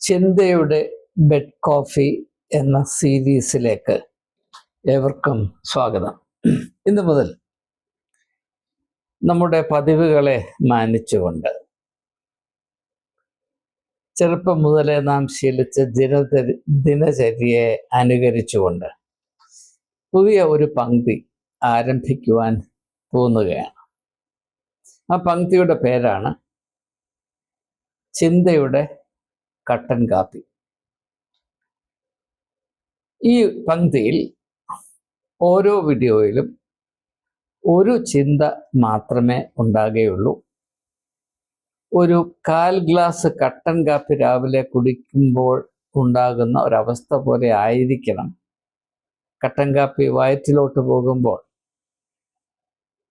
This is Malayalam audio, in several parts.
ചിന്തയുടെ ബെഡ് കോഫി എന്ന സീരീസിലേക്ക് ഏവർക്കും സ്വാഗതം. ഇന്ന് മുതൽ നമ്മുടെ പതിവുകളെ മാനിച്ചുകൊണ്ട് ചെറുപ്പം മുതലേ നാം ശീലിച്ച ദിനചരി ദിനചര്യയെ അനുകരിച്ചുകൊണ്ട് പുതിയ ഒരു പങ്ക്തി ആരംഭിക്കുവാൻ പോകുകയാണ് ആ പങ്ക്തിയുടെ പേരാണ് ചിന്തയുടെ കട്ടൻ കാപ്പി. ഈ പങ്ക്തിയിൽ ഓരോ വീഡിയോയിലും ഒരു ചിന്ത മാത്രമേ ഉണ്ടാകുകയുള്ളൂ. ഒരു കാൽ ഗ്ലാസ് കട്ടൻ കാപ്പി രാവിലെ കുടിക്കുമ്പോൾ ഉണ്ടാകുന്ന ഒരവസ്ഥ പോലെ ആയിരിക്കണം കട്ടൻ കാപ്പി വയറ്റിലോട്ട് പോകുമ്പോൾ.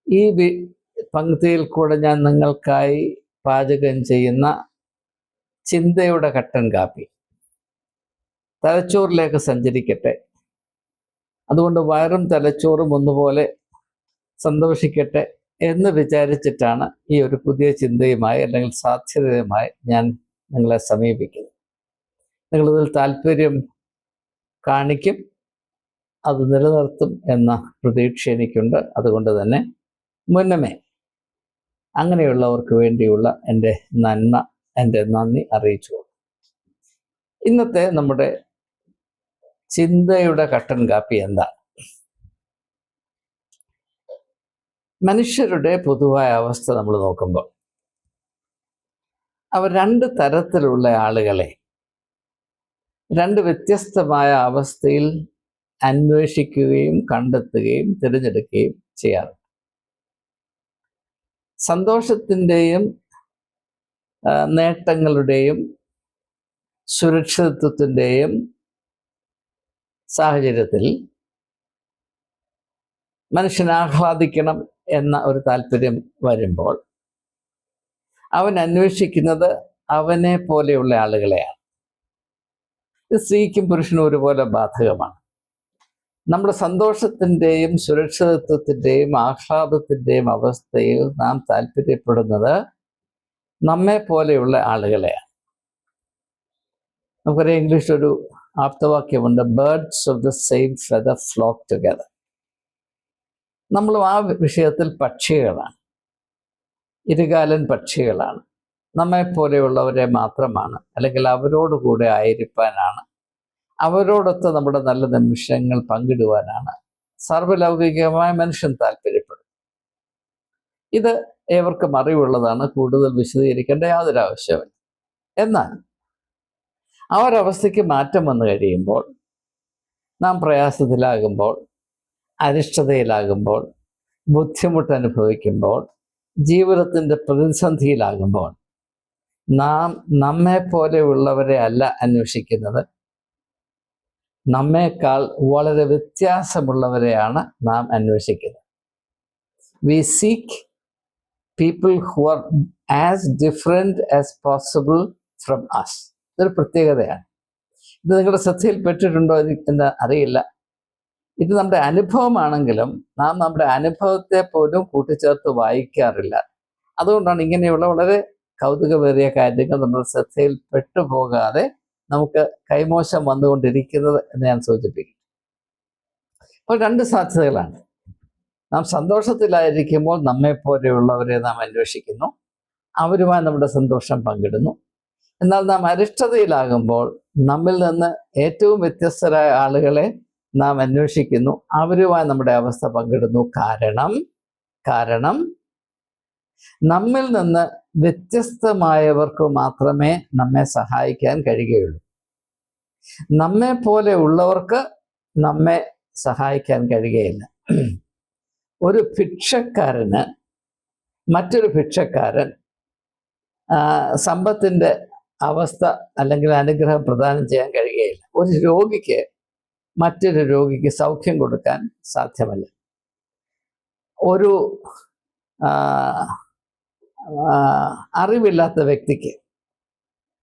ഈ പങ്ക്തിയിൽ കൂടെ ഞാൻ നിങ്ങൾക്കായി പാചകം ചെയ്യുന്ന ചിന്തയുടെ കട്ടൻ കാപ്പി. തലച്ചോറിലേക്ക് സഞ്ചരിക്കട്ടെ. അതുകൊണ്ട് വയറും തലച്ചോറും ഒന്നുപോലെ സന്തോഷിക്കട്ടെ എന്ന് വിചാരിച്ചിട്ടാണ് ഈ ഒരു പുതിയ ചിന്തയുമായി അല്ലെങ്കിൽ സാധ്യതയുമായി ഞാൻ നിങ്ങളെ സമീപിക്കുന്നത്. നിങ്ങളിതിൽ താല്പര്യം കാണിക്കും അത് നിലനിർത്തും എന്ന പ്രതീക്ഷ എനിക്കുണ്ട്. അതുകൊണ്ട് തന്നെ മുന്നമേ അങ്ങനെയുള്ളവർക്ക് വേണ്ടിയുള്ള എന്റെ നന്മ എന്റെ നന്ദി അറിയിച്ചു. ഇന്നത്തെ നമ്മുടെ ചിന്തയുടെ കട്ടൻ കാപ്പി എന്താ? മനുഷ്യരുടെ പൊതുവായ അവസ്ഥ നമ്മൾ നോക്കുമ്പോൾ അവർ രണ്ട് തരത്തിലുള്ള ആളുകളെ രണ്ട് വ്യത്യസ്തമായ അവസ്ഥയിൽ അന്വേഷിക്കുകയും കണ്ടെത്തുകയും തിരഞ്ഞെടുക്കുകയും ചെയ്യാറുണ്ട്. സന്തോഷത്തിന്റെയും നേട്ടങ്ങളുടെയും സുരക്ഷിതത്വത്തിന്റെയും സാഹചര്യത്തിൽ മനുഷ്യൻ ആഹ്ലാദിക്കണം എന്ന ഒരു താല്പര്യം വരുമ്പോൾ അവൻ അന്വേഷിക്കുന്നത് അവനെ പോലെയുള്ള ആളുകളെയാണ്. ഇത് സ്ത്രീക്കും പുരുഷനും ഒരുപോലെ ബാധകമാണ്. നമ്മുടെ സന്തോഷത്തിന്റെയും സുരക്ഷിതത്വത്തിന്റെയും ആഹ്ലാദത്തിന്റെയും അവസ്ഥയിൽ നാം താല്പര്യപ്പെടുന്നത് നമ്മെ പോലെയുള്ള ആളുകളെയാണ്. നമുക്കറിയാം ഇംഗ്ലീഷിൽ ഒരു ആപ്തവാക്യമുണ്ട് birds of the same feather flock together നമ്മളും ആ വിഷയത്തിൽ പക്ഷികളാണ്. ഇരുകാലൻ പക്ഷികളാണ്. നമ്മെ പോലെയുള്ളവരെ മാത്രമാണ്. അല്ലെങ്കിൽ അവരോട് കൂടെ ആയിരിക്കാനാണ്. അവരോടൊത്ത് നമ്മുടെ നല്ല നിമിഷങ്ങൾ പങ്കിടുവാനാണ്. സർവലൗകികമായ മനുഷ്യൻ താല്പര്യപ്പെടും. ഇത് ഏവർക്കും അറിവുള്ളതാണ് കൂടുതൽ വിശദീകരിക്കേണ്ട യാതൊരു ആവശ്യമില്ല എന്നാൽ ആ ഒരവസ്ഥയ്ക്ക് മാറ്റം വന്നു കഴിയുമ്പോൾ നാം പ്രയാസത്തിലാകുമ്പോൾ അരിഷ്ടതയിലാകുമ്പോൾ ബുദ്ധിമുട്ട് അനുഭവിക്കുമ്പോൾ ജീവിതത്തിന്റെ പ്രതിസന്ധിയിലാകുമ്പോൾ നാം നമ്മെ പോലെയുള്ളവരെ അല്ല അന്വേഷിക്കുന്നത്. നമ്മേക്കാൾ വളരെ വ്യത്യാസമുള്ളവരെയാണ് നാം അന്വേഷിക്കുന്നത്. We seek people who are as different as possible from us ഇതൊരു പ്രത്യേകതയാണ്. ഇത് നിങ്ങളുടെ ശ്രദ്ധയിൽപ്പെട്ടിട്ടുണ്ടോ എന്ന് അറിയില്ല. ഇത് നമ്മുടെ അനുഭവമാണെങ്കിലും നാം നമ്മുടെ അനുഭവത്തെ പോലും കൂട്ടിച്ചേർത്ത് വായിക്കാറില്ല. അതുകൊണ്ടാണ് ഇങ്ങനെയുള്ള വളരെ കൗതുകമേറിയ കാര്യങ്ങൾ നമ്മുടെ ശ്രദ്ധയിൽ പെട്ടുപോകാതെ നമുക്ക് കൈമോശം വന്നുകൊണ്ടിരിക്കുന്നത് എന്ന് ഞാൻ സൂചിപ്പിക്കും അപ്പോൾ രണ്ട് സാധ്യതകളാണ്. നാം സന്തോഷത്തിലായിരിക്കുമ്പോൾ നമ്മെ പോലെയുള്ളവരെ നാം അന്വേഷിക്കുന്നു. അവരുമായി നമ്മുടെ സന്തോഷം പങ്കിടുന്നു. എന്നാൽ നാം അരിഷ്ടതയിലാകുമ്പോൾ നമ്മിൽ നിന്ന് ഏറ്റവും വ്യത്യസ്തരായ ആളുകളെ നാം അന്വേഷിക്കുന്നു. അവരുമായി നമ്മുടെ അവസ്ഥ പങ്കിടുന്നു. കാരണം കാരണം നമ്മിൽ നിന്ന് വ്യത്യസ്തമായവർക്ക് മാത്രമേ നമ്മെ സഹായിക്കാൻ കഴിയുകയുള്ളൂ. നമ്മെ പോലെ ഉള്ളവർക്ക് നമ്മെ സഹായിക്കാൻ കഴിയുകയില്ല. ഒരു ഭിക്ഷക്കാരന് മറ്റൊരു ഭിക്ഷക്കാരൻ സമ്പത്തിന്റെ അവസ്ഥ അല്ലെങ്കിൽ അനുഗ്രഹം പ്രദാനം ചെയ്യാൻ കഴിയുകയില്ല. ഒരു രോഗിക്ക് മറ്റൊരു രോഗിക്ക് സൗഖ്യം കൊടുക്കാൻ സാധ്യമല്ല. ഒരു അറിവില്ലാത്ത വ്യക്തിക്ക്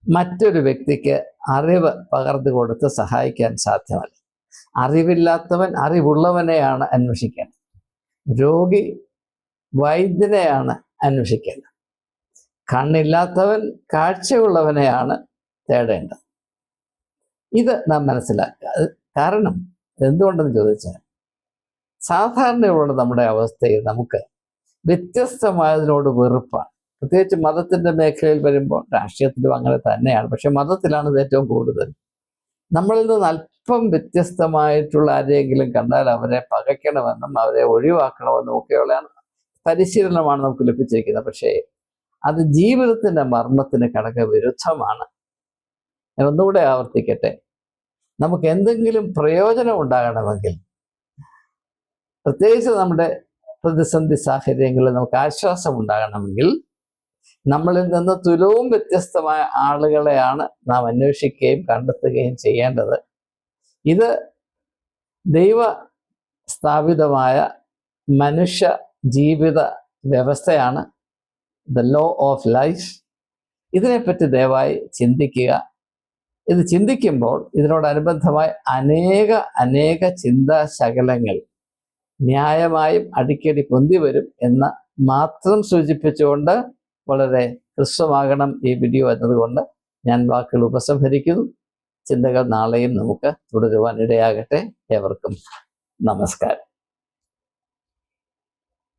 മറ്റൊരു വ്യക്തിക്ക് അറിവ് പകർന്നു കൊടുത്ത് സഹായിക്കാൻ സാധ്യമല്ല. അറിവില്ലാത്തവൻ അറിവുള്ളവനെയാണ് അന്വേഷിക്കേണ്ടത്. രോഗി വൈദ്യനെയാണ് അന്വേഷിക്കേണ്ടത്. കണ്ണില്ലാത്തവൻ കാഴ്ചയുള്ളവനെയാണ് തേടേണ്ടത്. ഇത് നാം മനസ്സിലാക്കുക. കാരണം എന്തുകൊണ്ടെന്ന് ചോദിച്ചാൽ സാധാരണയുള്ള നമ്മുടെ അവസ്ഥയിൽ നമുക്ക് വ്യത്യസ്തമായതിനോട് വെറുപ്പാണ്. പ്രത്യേകിച്ച് മതത്തിന്റെ മേഖലയിൽ വരുമ്പോൾ രാഷ്ട്രീയത്തിലും അങ്ങനെ തന്നെയാണ്. പക്ഷെ മതത്തിലാണ് ഇത് ഏറ്റവും കൂടുതൽ. നമ്മളിൽ നിന്ന് അല്പം വ്യത്യസ്തമായിട്ടുള്ള ആരെങ്കിലും കണ്ടാൽ അവരെ പകയ്ക്കണമെന്നും അവരെ ഒഴിവാക്കണമെന്നും ഒക്കെയുള്ള പരിശീലനമാണ് നമുക്ക് ലഭിച്ചിരിക്കുന്നത്. പക്ഷേ അത് ജീവിതത്തിന്റെ മർമ്മത്തിന് കടക വിരുദ്ധമാണ് ഞാൻ ഒന്നുകൂടെ ആവർത്തിക്കട്ടെ. നമുക്ക് എന്തെങ്കിലും പ്രയോജനം ഉണ്ടാകണമെങ്കിൽ പ്രത്യേകിച്ച് നമ്മുടെ പ്രതിസന്ധി സാഹചര്യങ്ങളിൽ നമുക്ക് ആശ്വാസം ഉണ്ടാകണമെങ്കിൽ നമ്മളിൽ നിന്ന് തുലവും വ്യത്യസ്തമായ ആളുകളെയാണ് നാം അന്വേഷിക്കുകയും കണ്ടെത്തുകയും ചെയ്യേണ്ടത്. ഇത് ദൈവ സ്ഥാപിതമായ മനുഷ്യ ജീവിത വ്യവസ്ഥയാണ്. ദ ലോ ഓഫ് ലൈഫ് ഇതിനെപ്പറ്റി ദയവായി ചിന്തിക്കുക. ഇത് ചിന്തിക്കുമ്പോൾ ഇതിനോടനുബന്ധമായി അനേക അനേക ചിന്താശകലങ്ങൾ ന്യായമായും അടിക്കടി പൊന്തി വരും എന്ന് മാത്രം സൂചിപ്പിച്ചുകൊണ്ട് വളരെ ഹ്രസ്വമാകണം ഈ വീഡിയോ എന്നതുകൊണ്ട് ഞാൻ വാക്കുകൾ ഉപസംഹരിക്കുന്നു. ചിന്തകൾ നാളെയും നമുക്ക് തുടരുവാൻ ഇടയാകട്ടെ ഏവർക്കും നമസ്കാരം.